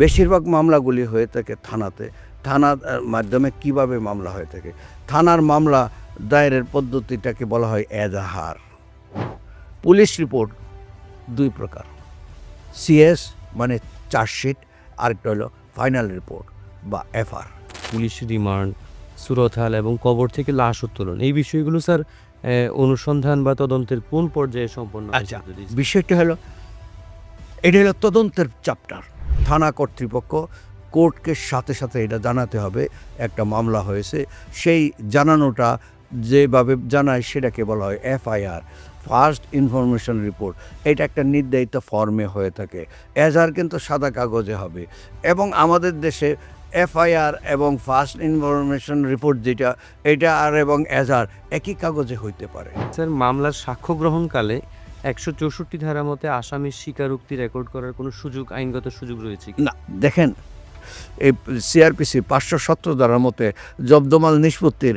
বেশিরভাগ মামলাগুলি হয়ে থাকে থানাতে। থানার মাধ্যমে কীভাবে মামলা হয়ে থাকে? থানার মামলা দায়েরের পদ্ধতিটাকে বলা হয় এজাহার পুলিশ রিপোর্ট দুই প্রকার। সিএস মানে চার্জশিট আরেকটা হলো ফাইনাল রিপোর্ট বা এফআর। পুলিশ রিমান্ড সুরতহাল এবং কবর থেকে লাশ উত্তোলন। এই বিষয়গুলো স্যার অনুসন্ধান বা তদন্তের কোন পর্যায়ে সম্পন্ন আচ্ছা বিষয়টা হলো এটা হলো তদন্তের চ্যাপ্টার থানা কর্তৃপক্ষ কোর্টকে সাথে সাথে এটা জানাতে হবে, একটা মামলা হয়েছে। সেই জানানোটা যেভাবে জানায় সেটাকে বলা হয় এফআইআর, ফার্স্ট ইনফরমেশন রিপোর্ট। এটা একটা নির্ধারিত ফর্মে হয়ে থাকে। এজার কিন্তু সাদা কাগজে হবে। এবং আমাদের দেশে এফআইআর এবং ফার্স্ট ইনফরমেশন রিপোর্ট যেটা, এটা আর এবং এজার একই কাগজে হইতে পারে। স্যার, মামলার সাক্ষ্য গ্রহণকালে একশো চৌষট্টি ধারা মতে আসামির স্বীকারোক্তি রেকর্ড করার কোনো সুযোগ, আইনগত সুযোগ রয়েছে না, দেখেন, এই সিআরপিসি পাঁচশো সতেরো ধারার মতে জব্দমাল নিষ্পত্তির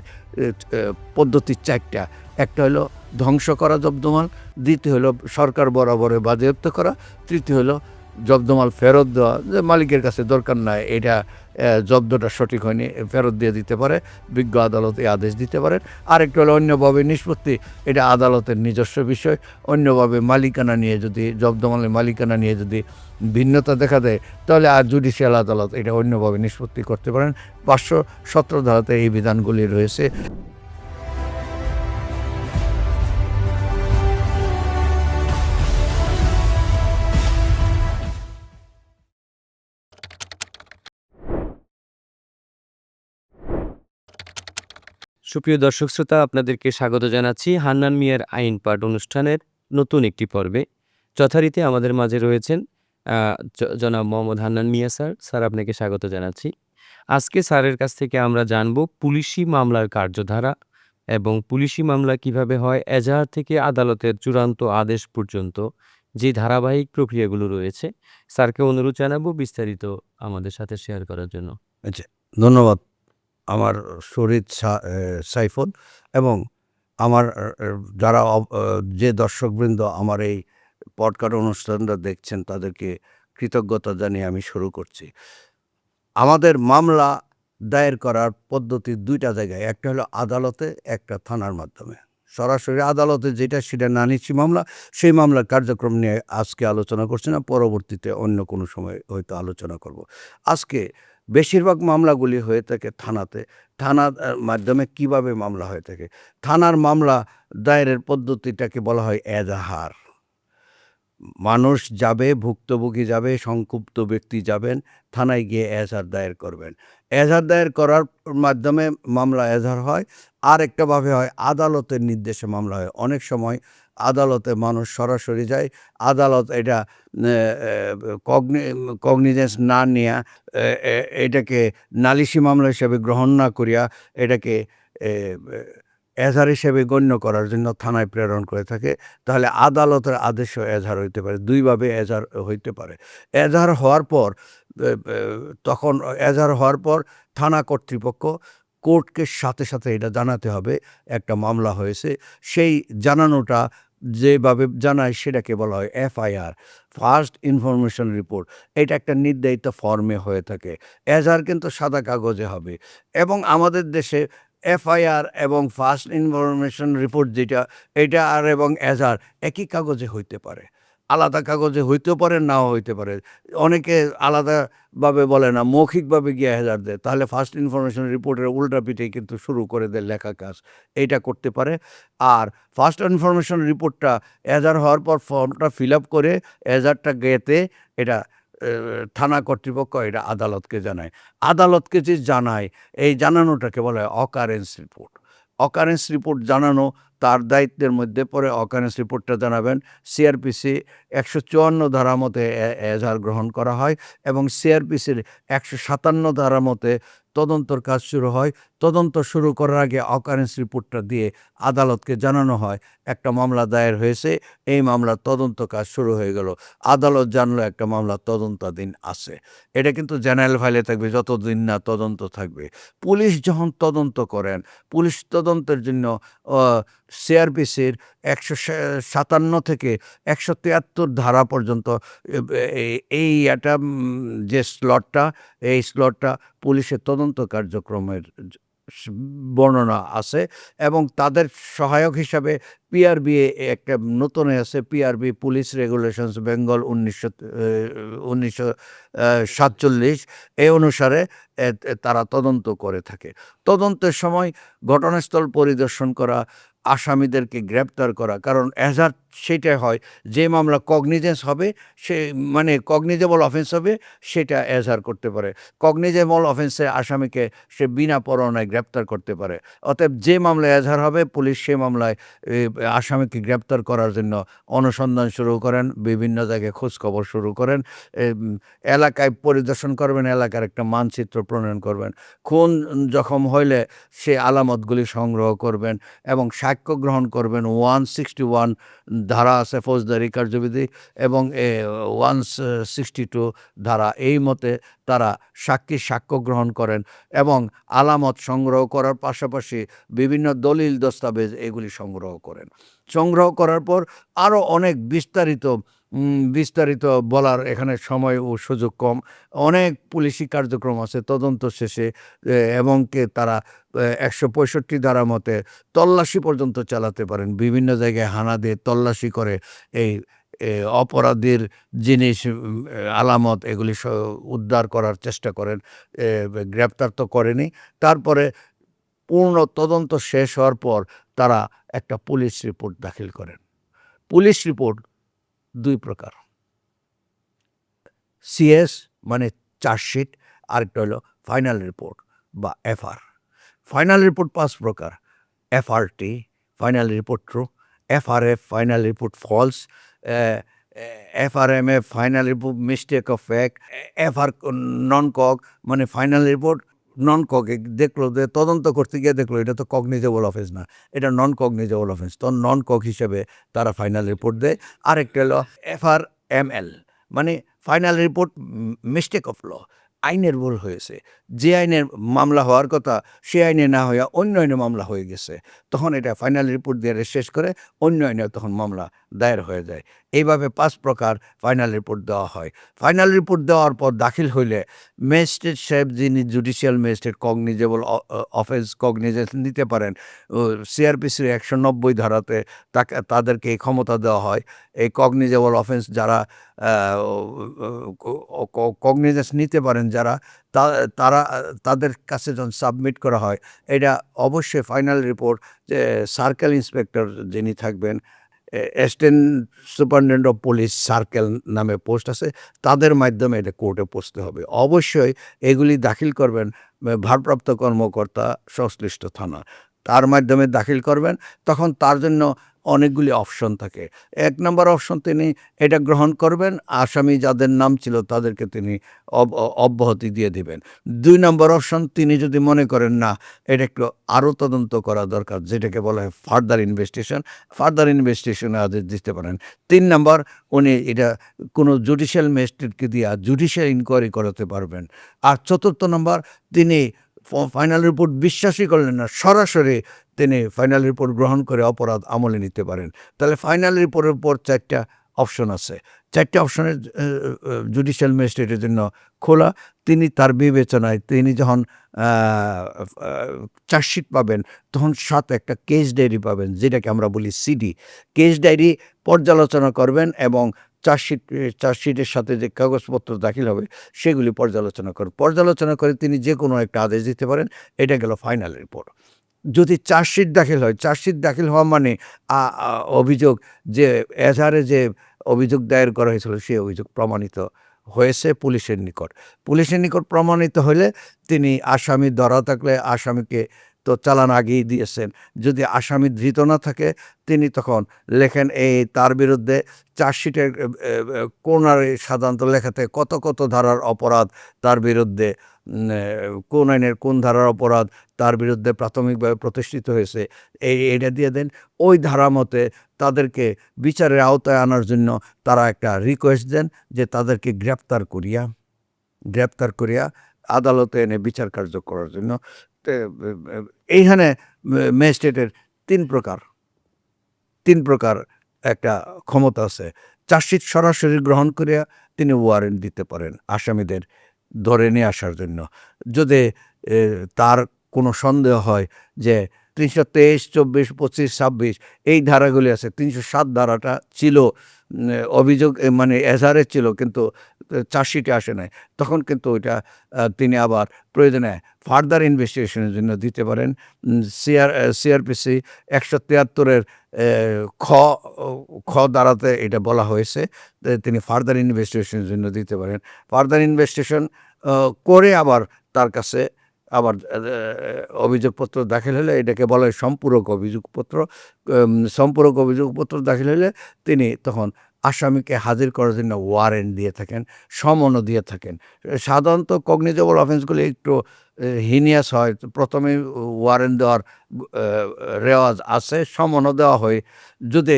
পদ্ধতি চারটা। একটা হলো ধ্বংস করা জব্দমাল, দ্বিতীয় হলো সরকার বরাবরে বাজেয়াপ্ত করা, তৃতীয় হলো জব্দমাল ফেরত দেওয়া, যে মালিকের কাছে দরকার নাই, এটা জব্দটা সঠিক হয়নি, ফেরত দিয়ে দিতে পারে, বিজ্ঞ আদালত এই আদেশ দিতে পারেন। আরেকটা হলো অন্যভাবে নিষ্পত্তি, এটা আদালতের নিজস্ব বিষয়। অন্যভাবে মালিকানা নিয়ে যদি, জব্দমালের মালিকানা নিয়ে যদি ভিন্নতা দেখা দেয়, তাহলে আর জুডিশিয়াল আদালত এটা অন্যভাবে নিষ্পত্তি করতে পারেন। পাঁচশো সতেরো ধারাতে এই বিধানগুলি রয়েছে। সুপ্রিয় দর্শক শ্রোতা, আপনাদেরকে স্বাগত জানাচ্ছি হান্নান মিয়ার আইন পাঠ অনুষ্ঠানের নতুন একটি পর্বে। যথারীতি আমাদের মাঝে রয়েছেন জনাব মোহাম্মদ হান্নান মিয়া স্যার। স্যার, আপনাকে স্বাগত জানাচ্ছি। আজকে স্যারের কাছ থেকে আমরা জানব পুলিশি মামলার কার্যধারা এবং পুলিশি মামলা কীভাবে হয়, এজাহার থেকে আদালতের চূড়ান্ত আদেশ পর্যন্ত যে ধারাবাহিক প্রক্রিয়াগুলো রয়েছে। স্যারকে অনুরোধ জানাব বিস্তারিত আমাদের সাথে শেয়ার করার জন্য। আচ্ছা ধন্যবাদ। আমার শরীর সাইফুল এবং আমার যারা যে দর্শকবৃন্দ আমার এই পডকার অনুষ্ঠানটা দেখছেন তাদেরকে কৃতজ্ঞতা জানিয়ে আমি শুরু করছি। আমাদের মামলা দায়ের করার পদ্ধতি দুইটা জায়গায়, একটা হলো আদালতে, একটা থানার মাধ্যমে। সরাসরি আদালতে যেটা সেটা না নিচ্ছি মামলা, সেই মামলার কার্যক্রম নিয়ে আজকে আলোচনা করছি না, পরবর্তীতে অন্য কোনো সময় হয়তো আলোচনা করব। আজকে বেশিরভাগ মামলাগুলি হয়ে থাকে থানাতে। থানার মাধ্যমে কীভাবে মামলা হয়ে থাকে? থানার মামলা দায়েরের পদ্ধতিটাকে বলা হয় এজাহার। মানুষ যাবে, ভুক্তভোগী যাবে, সংক্ষুব্ধ ব্যক্তি যাবেন, থানায় গিয়ে এজাহার দায়ের করবেন। এজাহার দায়ের করার মাধ্যমে মামলা এজাহার হয়। আর একটাভাবে হয়, আদালতের নির্দেশে মামলা হয়। অনেক সময় আদালতে মানুষ সরাসরি যায়। আদালত এটা কগনি কগনিজেন্স না নিয়ে এটাকে নালিশি মামলা হিসেবে গ্রহণ না করিয়া এটাকে এ, এজাহার হিসেবে গণ্য করার জন্য থানায় প্রেরণ করে থাকে। তাহলে আদালতের আদেশও এজাহার হইতে পারে দুইভাবে এজাহার হইতে পারে। এজাহার হওয়ার পর তখন এজাহার হওয়ার পর থানা কর্তৃপক্ষ কোর্টকে সাথে সাথে এটা জানাতে হবে, একটা মামলা হয়েছে। সেই জানানোটা যেভাবে জানায় সেটাকে বলা হয় এফআইআর, ফার্স্ট ইনফরমেশন রিপোর্ট। এটা একটা নির্ধারিত ফর্মে হয়ে থাকে। এজাহার কিন্তু সাদা কাগজে হবে। এবং আমাদের দেশে এফআইআর এবং ফার্স্ট ইনফরমেশন রিপোর্ট যেটা, এটা আর এবং এজাহার একই কাগজে হইতে পারে। আলাদা কাগজে হইতেও পারে, নাও হইতে পারে। অনেকে আলাদাভাবে বলে না, মৌখিকভাবে গিয়ে হেজার দেয়। তাহলে ফার্স্ট ইনফরমেশন রিপোর্টের উল্টা পিঠে কিন্তু শুরু করে দেয় লেখা কাজ। এইটা করতে পারে। আর ফার্স্ট ইনফরমেশন রিপোর্টটা এজার হওয়ার পর ফর্মটা ফিল আপ করে এজারটা গেতে এটা থানা কর্তৃপক্ষ এটা আদালতকে জানায়। আদালতকে যে জানায়, এই জানানোটাকে বলা হয় অকারেন্স রিপোর্ট অকারেন্স রিপোর্ট জানানো তার দায়িত্বের মধ্যে পড়ে অকারেন্স রিপোর্টটা জানাবেন। সিআরপিসি একশো চুয়ান্ন ধারা মতে এজাহার গ্রহণ করা হয় এবং সিআরপিসির একশো সাতান্ন ধারা মতে তদন্তর কাজ শুরু হয়। তদন্ত শুরু করার আগে অকারেন্স রিপোর্টটা দিয়ে আদালতকে জানানো হয়। একটা মামলা দায়ের হয়েছে, এই মামলার তদন্ত কাজ শুরু হয়ে গেল। আদালত জানলো একটা মামলা তদন্তাধীন আছে। এটা কিন্তু জেনারেল ফাইলে থাকবে, যতদিন না তদন্ত থাকবে। পুলিশ যখন তদন্ত করেন, পুলিশ তদন্তের জন্য সিআরপিসির একশো সাতান্ন থেকে একশো তিয়াত্তর ধারা পর্যন্ত এই একটা যে স্লটটা এই স্লটটা পুলিশের তদন্ত কার্যক্রমের বর্ণনা আছে এবং তাদের সহায়ক হিসাবে পিআরবি একটা নতুন আছে পিআরবি পুলিশ রেগুলেশনস বেঙ্গল উনিশশো উনিশশো সাতচল্লিশ। অনুসারে এ, এ, তারা তদন্ত করে থাকে। তদন্তের সময় ঘটনাস্থল পরিদর্শন করা আসামিদেরকে গ্রেপ্তার করা। কারণ এজার সেটা হয়, যে মামলা কগনিজেন্স হবে, সে মানে কগনিজেবল অফেন্স হবে, সেটা এজার করতে পারে। কগনিজেবল অফেন্সে আসামিকে সে বিনা পরোয়ানায় গ্রেপ্তার করতে পারে। অতএব যে মামলা এজাহার হবে, পুলিশ সে মামলায় আসামিকে গ্রেপ্তার করার জন্য অনুসন্ধান শুরু করেন, বিভিন্ন জায়গায় খোঁজখবর শুরু করেন এলাকায় পরিদর্শন করবেন, এলাকার একটা মানচিত্র প্রণয়ন করবেন। খুন জখম হইলে সে আলামতগুলি সংগ্রহ করবেন এবং সাক্ষ্য গ্রহণ করবেন। ওয়ান সিক্সটি ওয়ান ধারা আছে ফৌজদারি কার্যবিধি এবং ওয়ান সিক্সটি টু ধারা। এই মতে তারা সাক্ষী সাক্ষ্য গ্রহণ করেন এবং আলামত সংগ্রহ করার পাশাপাশি বিভিন্ন দলিল, দস্তাবেজ এগুলি সংগ্রহ করেন। সংগ্রহ করার পর আরও অনেক বিস্তারিত বিস্তারিত বলার এখানে সময় ও সুযোগ কম। অনেক পুলিশি কার্যক্রম আছে তদন্ত শেষে এবং কে তারা একশো পঁয়ষট্টি ধারা মতে তল্লাশি পর্যন্ত চালাতে পারেন। বিভিন্ন জায়গায় হানা দিয়ে তল্লাশি করে এই অপরাধীর জিনিস আলামত এগুলি উদ্ধার করার চেষ্টা করেন। গ্রেপ্তার তো করেনি। তারপরে পূর্ণ তদন্ত শেষ হওয়ার পর তারা একটা পুলিশ রিপোর্ট দাখিল করেন। পুলিশ রিপোর্ট দুই প্রকার। সিএস মানে চার্জশিট, আরেকটা হলো ফাইনাল রিপোর্ট বা এফআর ফাইনাল রিপোর্ট পাঁচ প্রকার FRT final report true FRF final report false FRMA final report mistake of fact FR non cog মানে ফাইনাল রিপোর্ট নন কক দেখল যে তদন্ত করতে গিয়ে দেখল এটা তো কগনিজেবল অফেন্স না। এটা নন কগনিজেবল অফেন্স তো নন কক হিসেবে তারা ফাইনাল রিপোর্ট দেয়। আরেকটা হলো এফআর এম এল মানে final report mistake of law আইনের ভুল হয়েছে। যে আইনের মামলা হওয়ার কথা, সে আইনে না হইয়া অন্য আইনে মামলা হয়ে গেছে। তখন এটা ফাইনাল রিপোর্ট দিয়ে শেষ করে অন্য আইনে তখন মামলা দায়ের হয়ে যায়। এইভাবে পাঁচ প্রকার ফাইনাল রিপোর্ট দেওয়া হয়। ফাইনাল রিপোর্ট দেওয়ার পর দাখিল হইলে ম্যাজিস্ট্রেট সাহেব যিনি judicial magistrate cognizable offence cognizance নিতে পারেন সিআরপিসির একশো নব্বই ধারাতে তাকে, তাদেরকে এই ক্ষমতা দেওয়া হয়। এই কগনিজেবল অফেন্স যারা কগনিজেন্স নিতে পারেন যারা তারা, তাদের কাছে যখন সাবমিট করা হয়, এটা অবশ্যই ফাইনাল রিপোর্ট যে সার্কেল ইন্সপেক্টর যিনি থাকবেন assistant superintendent of police circle নামে পোস্ট আছে। তাদের মাধ্যমে এটা কোর্টে পৌঁছতে হবে। অবশ্যই এগুলি দাখিল করবেন ভারপ্রাপ্ত কর্মকর্তা সংশ্লিষ্ট থানা। তার মাধ্যমে দাখিল করবেন, তখন তার জন্য অনেকগুলি অপশন থাকে। এক নম্বর অপশন তিনি এটা গ্রহণ করবেন, আসামি যাদের নাম ছিল তাদেরকে তিনি অব- অব্যাহতি দিয়ে দিবেন। দুই নম্বর অপশন তিনি যদি মনে করেন, না, এটা একটু আরও তদন্ত করা দরকার যেটাকে বলা হয় ফার্দার ইনভেস্টিগেশন ফার্দার ইনভেস্টিগেশনে আদেশ দিতে পারেন। তিন নম্বর, উনি এটা কোনো জুডিশিয়াল ম্যাজিস্ট্রেটকে দিয়ে জুডিশিয়াল ইনকোয়ারি করাতে পারবেন। আর চতুর্থ নম্বর, তিনি ফাইনাল রিপোর্ট বিশ্বাসই করলেন না। সরাসরি তিনি ফাইনাল রিপোর্ট গ্রহণ করে অপরাধ আমলে নিতে পারেন। তাহলে ফাইনাল রিপোর্টের পর চারটা অপশন আছে। চারটে অপশনের জুডিশিয়াল ম্যাজিস্ট্রেটের জন্য খোলা। তিনি তার বিবেচনায় তিনি যখন চার্জশিট পাবেন, তখন সাথে একটা কেস ডায়েরি পাবেন, যেটাকে আমরা বলি সিডি কেস ডায়েরি পর্যালোচনা করবেন এবং চার্জশিট চার্জশিটের সাথে যে কাগজপত্র দাখিল হবে, সেগুলি পর্যালোচনা করেন। পর্যালোচনা করে তিনি যে কোনো একটা আদেশ দিতে পারেন, এটা গেল ফাইনাল রিপোর্ট যদি চার্জশিট দাখিল হয়, চার্জশিট দাখিল হওয়া মানে অভিযোগ যে এজাহারে যে অভিযোগ দায়ের করা হয়েছিল, সেই অভিযোগ প্রমাণিত হয়েছে পুলিশের নিকট। পুলিশের নিকট প্রমাণিত হলে তিনি আসামি ধরা থাকলে আসামিকে তো চালান আগেই দিয়েছেন। যদি আসামি ধৃত না থাকে, তিনি তখন লেখেন, এই তার বিরুদ্ধে চার্জশিটের কোনারে সাধারণত লেখাতে কত কত ধারার অপরাধ তার বিরুদ্ধে কোন আইনের কোন ধারার অপরাধ তার বিরুদ্ধে প্রাথমিকভাবে প্রতিষ্ঠিত হয়েছে, এই এটা দিয়ে দেন। ওই ধারা মতে তাদেরকে বিচারের আওতায় আনার জন্য তারা একটা রিকোয়েস্ট দেন যে তাদেরকে গ্রেপ্তার করিয়া গ্রেপ্তার করিয়া আদালতে এনে বিচার কার্য করার জন্য এইখানে ম্যাজিস্ট্রেটের তিন প্রকার তিন প্রকার একটা ক্ষমতা আছে। চার্জশিট সরাসরি গ্রহণ করিয়া তিনি ওয়ারেন্ট দিতে পারেন আসামিদের ধরে নিয়ে আসার জন্য। যদি তার কোনো সন্দেহ হয় যে তিনশো তেইশ, চব্বিশ, পঁচিশ, ছাব্বিশ, এই ধারাগুলি আছে। তিনশো সাত ধারাটা ছিল অভিযোগ মানে এজাহারে ছিল, কিন্তু চার্জশিটে আসে নাই। তখন কিন্তু ওইটা তিনি আবার প্রয়োজনে ফার্দার ইনভেস্টিগেশনের জন্য দিতে পারেন। সিআর সিআরপিসি একশো তিয়াত্তরের খ খ দ্বারাতে এটা বলা হয়েছে তিনি ফার্দার ইনভেস্টিগেশনের জন্য দিতে পারেন। ফার্দার ইনভেস্টিগেশন করে আবার তার কাছে আবার অভিযোগপত্র দাখিল হলে এটাকে বলা হয় সম্পূরক অভিযোগপত্র। সম্পূরক অভিযোগপত্র দাখিল হলে তিনি তখন আসামিকে হাজির করার জন্য ওয়ারেন্ট দিয়ে থাকেন, সমনও দিয়ে থাকেন। সাধারণত কগনিজেবল অফেন্সগুলি একটু হিনিয়াস হয়। প্রথমে ওয়ারেন্ট দেওয়ার রেওয়াজ আছে, সমনও দেওয়া হয়। যদি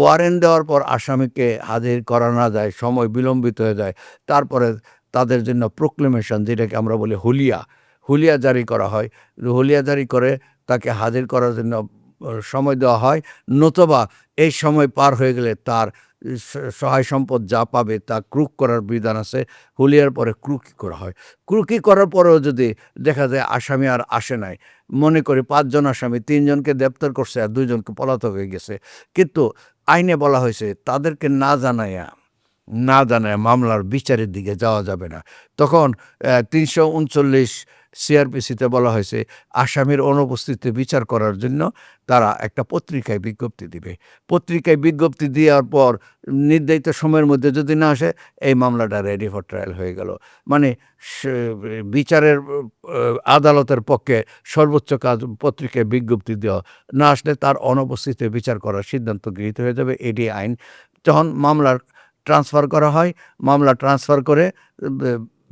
ওয়ারেন্ট দেওয়ার পর আসামিকে হাজির করা না যায়, সময় বিলম্বিত হয়ে যায়, তারপরে তাদের জন্য প্রোক্লেমেশন, যেটাকে আমরা বলি হুলিয়া হুলিয়া জারি করা হয়। হুলিয়া জারি করে তাকে হাজির করার জন্য সময় দেওয়া হয়। নতুবা এই সময় পার হয়ে গেলে তার সহায় সম্পদ যা পাবে তা ক্রুক করার বিধান আছে। হুলিয়ার পরে ক্রুকি করা হয়। ক্রুকি করার পরেও যদি দেখা যায় আসামি আর আসে নাই, মনে করি পাঁচজন আসামি, তিনজনকে গ্রেপ্তার করছে আর দুইজনকে পলাতক হয়ে গেছে। কিন্তু আইনে বলা হয়েছে তাদেরকে না জানাইয়া না জানায় মামলার বিচারের দিকে যাওয়া যাবে না। তখন তিনশো উনচল্লিশ সিআরপিসিতে বলা হয়েছে, আসামির অনুপস্থিতিতে বিচার করার জন্য তারা একটা পত্রিকায় বিজ্ঞপ্তি দিবে। পত্রিকায় বিজ্ঞপ্তি দেওয়ার পর নির্ধারিত সময়ের মধ্যে যদি না আসে, এই মামলাটা রেডি ফর ট্রায়াল হয়ে গেল। মানে বিচারের আদালতের পক্ষে সর্বোচ্চ কাজ পত্রিকায় বিজ্ঞপ্তি দেওয়া। না আসলে তার অনুপস্থিতিতে বিচার করার সিদ্ধান্ত গৃহীত হয়ে যাবে, এটি আইন। যখন মামলার ট্রান্সফার করা হয়, মামলা ট্রান্সফার করে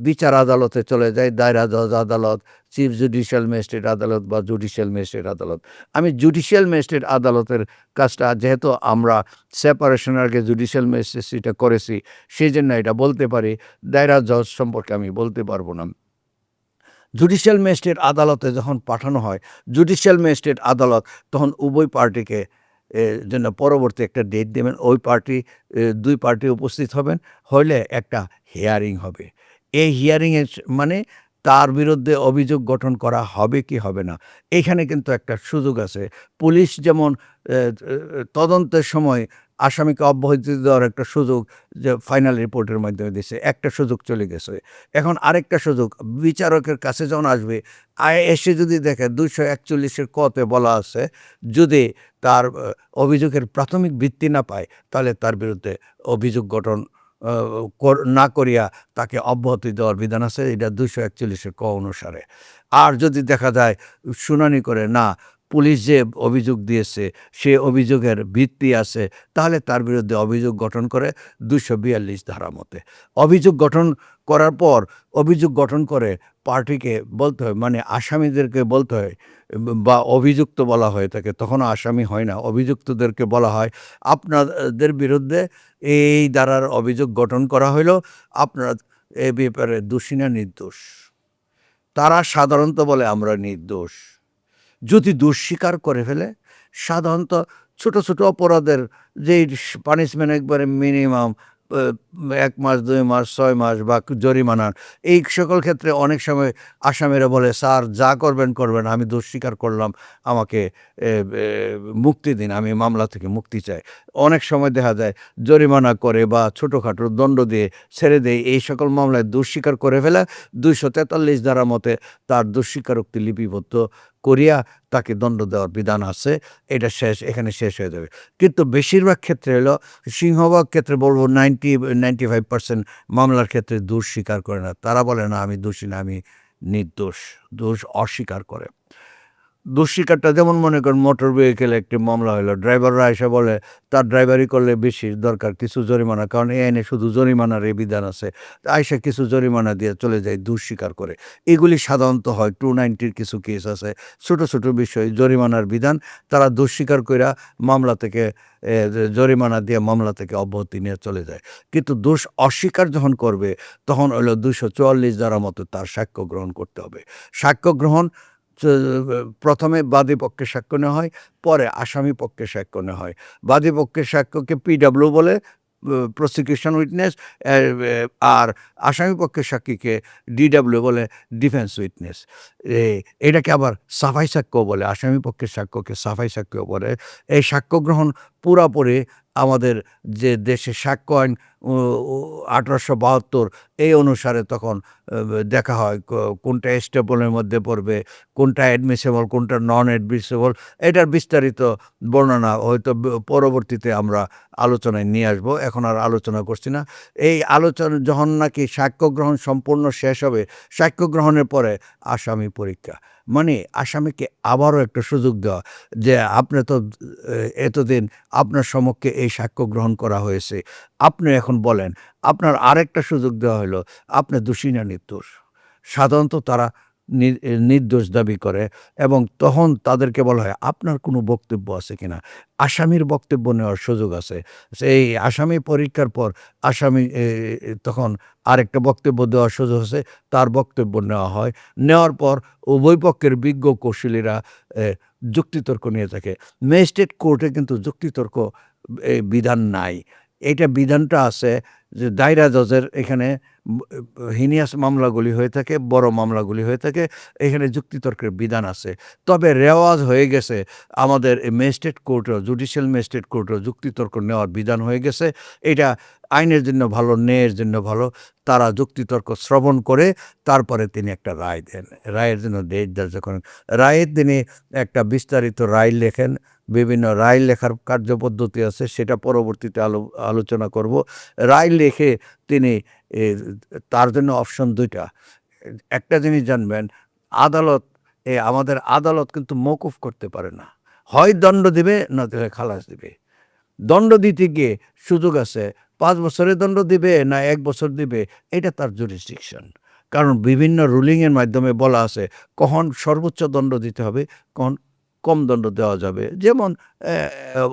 বিচার আদালতে চলে যায়, দায়রা জজ আদালত, চিফ জুডিশিয়াল ম্যাজিস্ট্রেট আদালত বা জুডিশিয়াল ম্যাজিস্ট্রেট আদালত। আমি জুডিশিয়াল ম্যাজিস্ট্রেট আদালতের কাজটা, যেহেতু আমরা সেপারেশন আগে জুডিশিয়াল ম্যাজিস্ট্রেসিটা করেছি সেই জন্য এটা বলতে পারি, দায়রা জজ সম্পর্কে আমি বলতে পারব না। জুডিশিয়াল ম্যাজিস্ট্রেট আদালতে যখন পাঠানো হয়, জুডিশিয়াল ম্যাজিস্ট্রেট আদালত তখন উভয় পার্টিকে জন্য পরবর্তী একটা ডেট দেবেন, ওই পার্টি দুই পার্টি উপস্থিত হবেন হলে একটা হেয়ারিং হবে। এই হিয়ারিংয়ের মানে তার বিরুদ্ধে অভিযোগ গঠন করা হবে কি হবে না। এখানে কিন্তু একটা সুযোগ আছে। পুলিশ যেমন তদন্তের সময় আসামিকে অব্যাহতি দেওয়ার একটা সুযোগ যে ফাইনাল রিপোর্টের মাধ্যমে দিয়েছে, একটা সুযোগ চলে গেছে। এখন আরেকটা সুযোগ, বিচারকের কাছে যখন আসবে এসে যদি দেখে দুইশো একচল্লিশের কতে বলা আছে, যদি তার অভিযোগের প্রাথমিক ভিত্তি না পায়, তাহলে তার বিরুদ্ধে অভিযোগ গঠন না করিয়া তাকে অব্যাহতি দেওয়ার বিধান আছে, এটা দুশো একচল্লিশের ক অনুসারে। আর যদি দেখা যায় শুনানি করে, না পুলিশ যে অভিযোগ দিয়েছে, সে অভিযোগের ভিত্তি আছে, তাহলে তার বিরুদ্ধে অভিযোগ গঠন করে দুশো বিয়াল্লিশ ধারা মতে। অভিযোগ গঠন করার পর অভিযোগ গঠন করে পার্টিকে বলতে হয় মানে আসামিদেরকে বলতে হয়, বা অভিযুক্ত বলা হয়ে থাকে। তখনও আসামি হয় না, অভিযুক্তদেরকে বলা হয়, আপনাদের বিরুদ্ধে এই দ্বারার অভিযোগ গঠন করা হইল, আপনারা এ ব্যাপারে দোষী না নির্দোষ? তারা সাধারণত বলে, আমরা নির্দোষ। যদি দোষ স্বীকার করে ফেলে, সাধারণত ছোট ছোট অপরাধের যেই পানিশমেন্ট একবারে মিনিমাম এক মাস, দুই মাস, ছয় মাস বা জরিমানার, এই সকল ক্ষেত্রে অনেক সময় আসামিরা বলে, স্যার, যা করবেন করবেন, আমি দোষ স্বীকার করলাম, আমাকে মুক্তি দিন, আমি মামলা থেকে মুক্তি চাই। অনেক সময় দেখা যায়, জরিমানা করে বা ছোটোখাটো দণ্ড দিয়ে, ছেড়ে দেয় এই সকল মামলায় দোষ স্বীকার করে ফেলে, দুইশো তেতাল্লিশ ধারা মতে তার দোষ স্বীকারোক্তি লিপিবদ্ধ করিয়া তাকে দণ্ড দেওয়ার বিধান আছে, এটা শেষ, এখানে শেষ হয়ে যাবে। কিন্তু বেশিরভাগ ক্ষেত্রে হলো সিংহভাগ ক্ষেত্রে বলব নাইনটি নাইনটি ফাইভ পার্সেন্ট মামলার ক্ষেত্রে দোষ স্বীকার করে না। তারা বলে, না, আমি দোষী না, আমি নির্দোষ। দোষ অস্বীকার করে। দোষ স্বীকারটা যেমন মনে করেন মোটর ভেহিকেল একটি মামলা হলো ড্রাইভাররা এসে বলে, তার ড্রাইভারি করলে বেশি দরকার কিছু জরিমানা, কারণ এই আইনে শুধু জরিমানার এই বিধান আছে। আইসা কিছু জরিমানা দিয়ে চলে যায় দোষ স্বীকার করে। এগুলি সাধারণত হয় টু নাইনটির কিছু কেস আছে। ছোট ছোট বিষয়, জরিমানার বিধান, তারা দোষ স্বীকার কইরা মামলা থেকে জরিমানা দিয়ে মামলা থেকে অব্যাহতি নিয়ে চলে যায়। কিন্তু দোষ অস্বীকার যখন করবে, তখন হলো দুশো চুয়াল্লিশ দ্বারা মতো তার সাক্ষ্য গ্রহণ করতে হবে। সাক্ষ্য গ্রহণ প্রথমে বাদী পক্ষে সাক্ষ্য নেওয়া হয়, পরে আসামি পক্ষে সাক্ষ্য নেওয়া হয়। বাদী পক্ষের সাক্ষ্যকে পিডাব্লিউ বলে প্রসিকিউশন উইটনেস আর আসামি পক্ষের সাক্ষীকে ডিডাব্লিউ বলে ডিফেন্স উইটনেস এটাকে আবার সাফাই সাক্ষ্য বলে, আসামি পক্ষের সাক্ষ্যকে সাফাই সাক্ষ্য বলে। এই সাক্ষ্য গ্রহণ পুরাপুরি আমাদের যে দেশে সাক্ষ্য আইন আঠারোশো বাহাত্তর, এই অনুসারে তখন দেখা হয় কোনটা স্টেবলের মধ্যে পড়বে, কোনটা অ্যাডমিসেবল, কোনটা নন অ্যাডমিসেবল এটার বিস্তারিত বর্ণনা হয়তো পরবর্তীতে আমরা আলোচনায় নিয়ে আসব। এখন আর আলোচনা করছি না। এই আলোচনা, যখন নাকি সাক্ষ্য গ্রহণ সম্পূর্ণ শেষ হবে, সাক্ষ্য গ্রহণের পরে আসামি পরীক্ষা। মানে আসামিকে আবারও একটা সুযোগ দেওয়া যে আপনি তো এতদিন আপনার সমক্ষে এই সাক্ষ্য গ্রহণ করা হয়েছে। আপনি এখন বলেন, আপনার আরেকটা সুযোগ দেওয়া হলো, আপনি দোষী না নির্দোষ। সাধারণত তারা নির্দোষ দাবি করে এবং তখন তাদেরকে বলা হয়, আপনার কোনো বক্তব্য আছে কিনা? আসামির বক্তব্য নেওয়ার সুযোগ আছে। সেই আসামি পরীক্ষার পর আসামি তখন আরেকটা বক্তব্য দেওয়ার সুযোগ আছে, তার বক্তব্য নেওয়া হয়। নেওয়ার পর উভয় পক্ষের বিজ্ঞ কৌশলীরা যুক্তিতর্ক নিয়ে থাকে। ম্যাজিস্ট্রেট কোর্টে কিন্তু যুক্তিতর্ক বিধান নাই। এইটা বিধানটা আছে যে দায়রা জজের এখানে হিনিয়াস মামলাগুলি হয়ে থাকে, বড় মামলাগুলি হয়ে থাকে, এখানে যুক্তিতর্কের বিধান আছে। তবে রেওয়াজ হয়ে গেছে, আমাদের ম্যাজিস্ট্রেট কোর্টও, জুডিশিয়াল ম্যাজিস্ট্রেট কোর্টও যুক্তিতর্ক নেওয়ার বিধান হয়ে গেছে। এটা আইনের জন্য ভালো, ন্যায়ের জন্য ভালো, তারা যুক্তিতর্ক শ্রবণ করে, তারপরে তিনি একটা রায় দেন। রায়ের জন্য ডেট ধার্য করেন রায়ের তিনি একটা বিস্তারিত রায় লেখেন, বিভিন্ন রায় লেখার কার্যপদ্ধতি আছে, সেটা পরবর্তীতে আলো, আলোচনা করব। রায় লেখে তিনি তার জন্য অপশন দুইটা। একটা জিনিস জানবেন, আদালত, এ, আমাদের আদালত কিন্তু মৌকুফ করতে পারে না। হয় দণ্ড দিবে, না দিলে খালাস দিবে। দণ্ড দিতে গিয়ে সুযোগ আছে, পাঁচ বছরের দণ্ড দিবে, না এক বছর দিবে, এটা তার জুরিসডিকশন কারণ বিভিন্ন রুলিংয়ের মাধ্যমে বলা আছে, কখন সর্বোচ্চ দণ্ড দিতে হবে, কখন কম দণ্ড দেওয়া যাবে। যেমন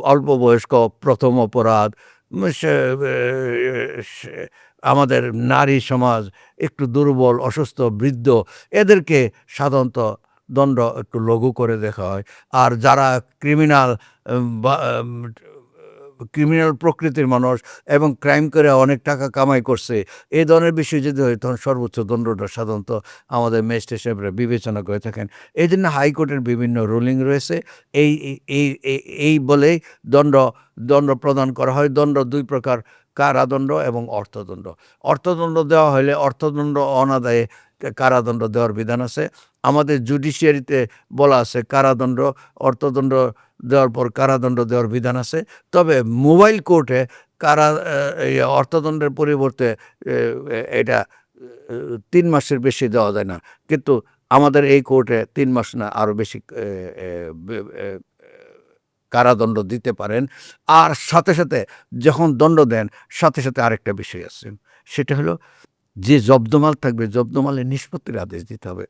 অল্প বয়স্ক, প্রথম অপরাধ আমাদের নারী সমাজ একটু দুর্বল, অসুস্থ, বৃদ্ধ, এদেরকে সাধারণত দণ্ড একটু লঘু করে দেখা হয়। আর যারা ক্রিমিনাল ক্রিমিনাল প্রকৃতির মানুষ এবং ক্রাইম করে অনেক টাকা কামাই করছে। এই ধরনের বিষয় যদি হয়, তখন সর্বোচ্চ দণ্ডটা সাধারণত আমাদের ম্যাজিস্ট্রেট সাহেবরা বিবেচনা করে থাকেন। এই জন্য হাইকোর্টের বিভিন্ন রুলিং রয়েছে। এই, এই- এই বলেই দণ্ড দণ্ড প্রদান করা হয়। দণ্ড দুই প্রকার, কারাদণ্ড এবং অর্থদণ্ড। অর্থদণ্ড দেওয়া হলে অর্থদণ্ড অনাদায়ে কারাদণ্ড দেওয়ার বিধান আছে। আমাদের জুডিশিয়ারিতে বলা আছে কারাদণ্ড, অর্থদণ্ড দেওয়ার পর কারাদণ্ড দেওয়ার বিধান আছে। তবে মোবাইল কোর্টে কারা অর্থদণ্ডের পরিবর্তে এটা তিন মাসের বেশি দেওয়া যায় না। কিন্তু আমাদের এই কোর্টে তিন মাস না আরও বেশি কারাদণ্ড দিতে পারেন। আর সাথে সাথে যখন দণ্ড দেন, সাথে সাথে আরেকটা বিষয় আছে। সেটা হলো যে জব্দমাল থাকবে, জব্দমালের নিষ্পত্তির আদেশ দিতে হবে।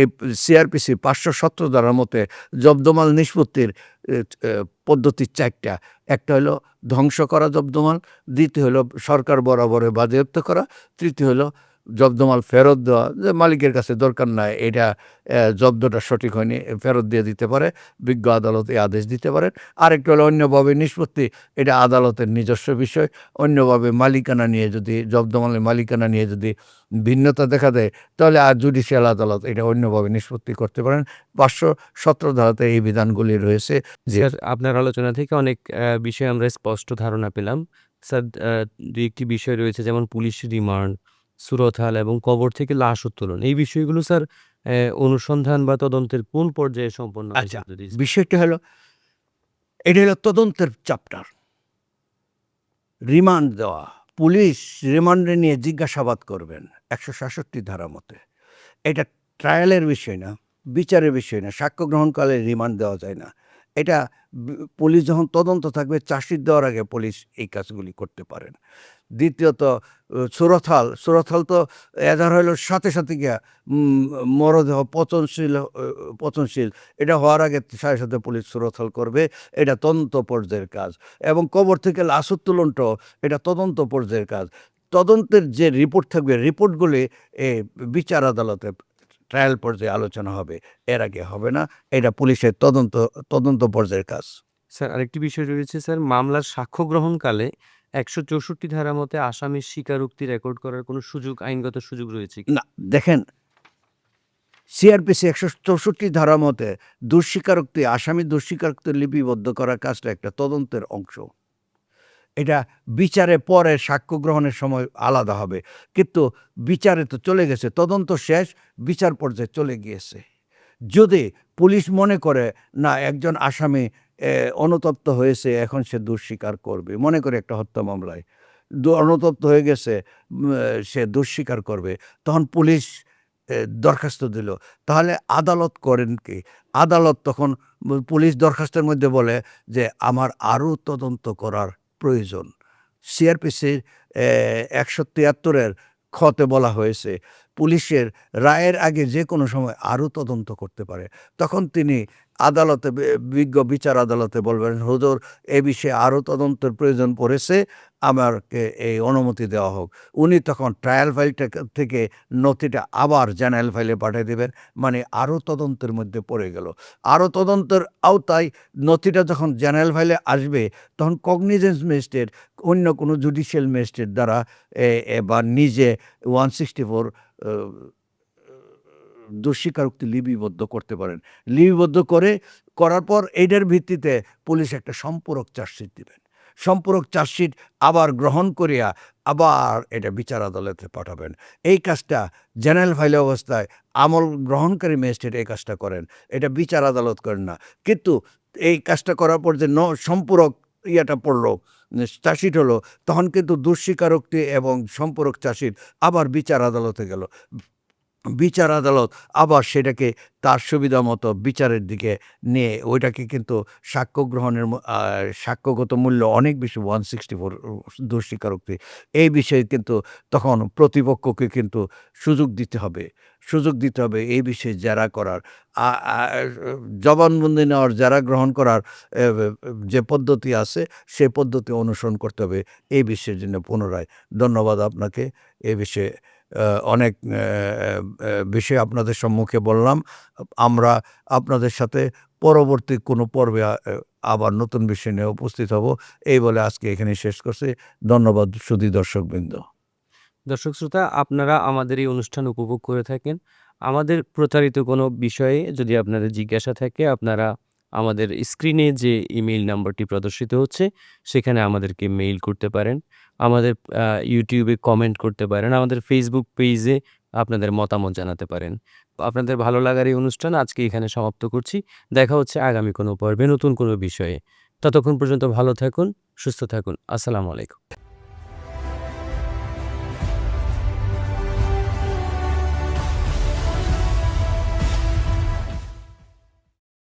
এই সিআরপিসি পাঁচশো সত্তর ধারার মতে জব্দমাল নিষ্পত্তির পদ্ধতির চারটা। একটা হলো ধ্বংস করা জব্দমাল, দ্বিতীয় হলো সরকার বরাবরে বাজেয়াপ্ত করা, তৃতীয় হলো জব্দমাল ফেরত দেওয়া যে মালিকের কাছে দরকার নাই, এটা জব্দটা সঠিক হয়নি, ফেরত দিয়ে দিতে পারে, বিজ্ঞ আদালত এই আদেশ দিতে পারেন। আরেকটা হলো অন্যভাবে নিষ্পত্তি, এটা আদালতের নিজস্ব বিষয়। অন্যভাবে মালিকানা নিয়ে যদি, জব্দমালের মালিকানা নিয়ে যদি ভিন্নতা দেখা দেয়, তাহলে আর জুডিশিয়াল আদালত এটা অন্যভাবে নিষ্পত্তি করতে পারেন। পাঁচশো সতেরো ধারাতে এই বিধানগুলি রয়েছে। যে আপনার আলোচনা থেকে অনেক বিষয়ে আমরা স্পষ্ট ধারণা পেলাম। স্যার দুই একটি বিষয় রয়েছে, যেমন পুলিশ রিমান্ড সুরতহাল এবং কবর থেকে লাশ উত্তোলন। এই বিষয়গুলো স্যার অনুসন্ধান বা তদন্তের কোন পর্যায়ে সম্পন্ন আচ্ছা, বিষয়টা হলো এটা হলো তদন্তের চাপ্টার রিমান্ড দেওয়া। পুলিশ রিমান্ডে নিয়ে জিজ্ঞাসাবাদ করবেন একশো সাতষট্টি ধারা মতে। এটা ট্রায়ালের বিষয় না বিচারের বিষয় না সাক্ষ্য গ্রহণকালে রিমান্ড দেওয়া যায় না। এটা পুলিশ যখন তদন্ত থাকবে চাষির দেওয়ার আগে পুলিশ এই কাজগুলি করতে পারেন দ্বিতীয়ত আহ, সুরথাল সুরথাল তো এজার হইল সাথে সাথে গিয়া মরদেহ পচনশীল পচনশীল এটা হওয়ার আগে সাথে সাথে পুলিশ সুরথাল করবে এটা তদন্ত পর্যায়ের কাজ। এবং কবর থেকে লাশ উত্তোলনটাও এটা তদন্ত পর্যায়ের কাজ। তদন্তের যে রিপোর্ট থাকবে রিপোর্টগুলি এ, বিচার আদালতে ট্রায়াল পর্যায়ে আলোচনা হবে। এর আগে হবে না। এটা পুলিশের তদন্ত তদন্ত পর্যায়ের কাজ। স্যার আরেকটি বিষয় রয়েছে স্যার। মামলার সাক্ষ্য গ্রহণকালে একশো চৌষট্টি ধারা মতে আসামির স্বীকারোক্তি রেকর্ড করার কোনো সুযোগ আইনগত সুযোগ রয়েছে না দেখেন সিআরপিসি একশো চৌষট্টি ধারা মতে দুঃস্বীকারোক্তি আসামি দুঃস্বীকারোক্তি লিপিবদ্ধ করার কাজটা একটা তদন্তের অংশ। এটা বিচারে পরে সাক্ষ্য গ্রহণের সময় আলাদা হবে। কিন্তু বিচারে তো চলে গেছে, তদন্ত শেষ, বিচার পর্যায়ে চলে গিয়েছে। যদি পুলিশ মনে করে, না, একজন আসামি অনুতপ্ত হয়েছে, এখন সে দুঃস্বীকার করবে। মনে করে একটা হত্যা মামলায়। অনুতপ্ত হয়ে গেছে সে দুঃস্বীকার করবে। তখন পুলিশ দরখাস্ত দিল। তাহলে আদালত করেন কি? আদালত তখন, পুলিশ দরখাস্তের মধ্যে বলে যে, আমার আরও তদন্ত করার প্রয়োজন। সিআরপিসির একশো তিয়াত্তরের খতে বলা হয়েছে, পুলিশের রায়ের আগে যে কোনো সময় আরও তদন্ত করতে পারে। তখন তিনি আদালতে বিজ্ঞ বিচার আদালতে বলবেন, হুজুর, এ বিষয়ে আরও তদন্তের প্রয়োজন পড়েছে আমাকে এই অনুমতি দেওয়া হোক। উনি তখন ট্রায়াল ফাইলটা থেকে নথিটা আবার জেনারেল ফাইলে পাঠিয়ে দেবেন মানে আরও তদন্তের মধ্যে পড়ে গেল। আরও তদন্তের আওতায় নথিটা যখন জেনারেল ফাইলে আসবে, তখন কগনিজেন্স ম্যাজিস্ট্রেট অন্য কোনো জুডিশিয়াল ম্যাজিস্ট্রেট দ্বারা বা নিজে ওয়ান সিক্সটি ফোর দোষীকারোক্তি লিপিবদ্ধ করতে পারেন। লিপিবদ্ধ করে, করার পর এইটার ভিত্তিতে পুলিশ একটা সম্পূরক চার্জশিট দিবেন। সম্পূরক চার্জশিট আবার গ্রহণ করিয়া আবার এটা বিচার আদালতে পাঠাবেন। এই কাজটা জেনারেল ফাইলে অবস্থায় আমল গ্রহণকারী ম্যাজিস্ট্রেট এই কাজটা করেন। এটা বিচার আদালত করেন না। কিন্তু এই কাজটা করার পর যে ন, সম্পূরক ইয়াটা পড়ল চাষিট হলো, তখন কিন্তু দুঃস্বীকারোক্তি এবং সম্পূরক চাষির আবার বিচার আদালতে গেল। বিচার আদালত আবার সেটাকে তার সুবিধা মতো বিচারের দিকে নিয়ে ওইটাকে কিন্তু সাক্ষ্য গ্রহণের সাক্ষ্যগত মূল্য অনেক বেশি ওয়ান সিক্সটি ফোর দোষীকারোক্তি এই বিষয়ে কিন্তু তখন প্রতিপক্ষকে কিন্তু সুযোগ দিতে হবে। সুযোগ দিতে হবে এই বিষয়ে যারা করার। জবানবন্দি নেওয়ার যারা গ্রহণ করার যে পদ্ধতি আছে, সেই পদ্ধতি অনুসরণ করতে হবে এই বিষয়ের জন্য পুনরায়। ধন্যবাদ আপনাকে। এ বিষয়ে অনেক বিষয় আপনাদের সম্মুখে বললাম। আমরা আপনাদের সাথে পরবর্তী কোনো পর্বে আবার নতুন বিষয় নিয়ে উপস্থিত হব। এই বলে আজকে এখানে শেষ করছি। ধন্যবাদ সুদী দর্শকবৃন্দ। দর্শক শ্রোতা, আপনারা আমাদের এই অনুষ্ঠান উপভোগ করে থাকেন। আমাদের প্রচারিত কোনো বিষয়ে যদি আপনাদের জিজ্ঞাসা থাকে, আপনারা আমাদের স্ক্রিনে যে ইমেইল নাম্বারটি প্রদর্শিত হচ্ছে, সেখানে আমাদেরকে মেইল করতে পারেন। আমাদের ইউটিউবে কমেন্ট করতে পারেন। আমাদের ফেসবুক পেজে আপনাদের মতামত জানাতে পারেন। আপনাদের ভালো লাগার এই অনুষ্ঠান আজকে এখানে সমাপ্ত করছি। দেখা হচ্ছে আগামী কোনো পর্বে নতুন কোনো বিষয়ে। ততক্ষণ পর্যন্ত ভালো থাকুন, সুস্থ থাকুন। আসসালামু আলাইকুম।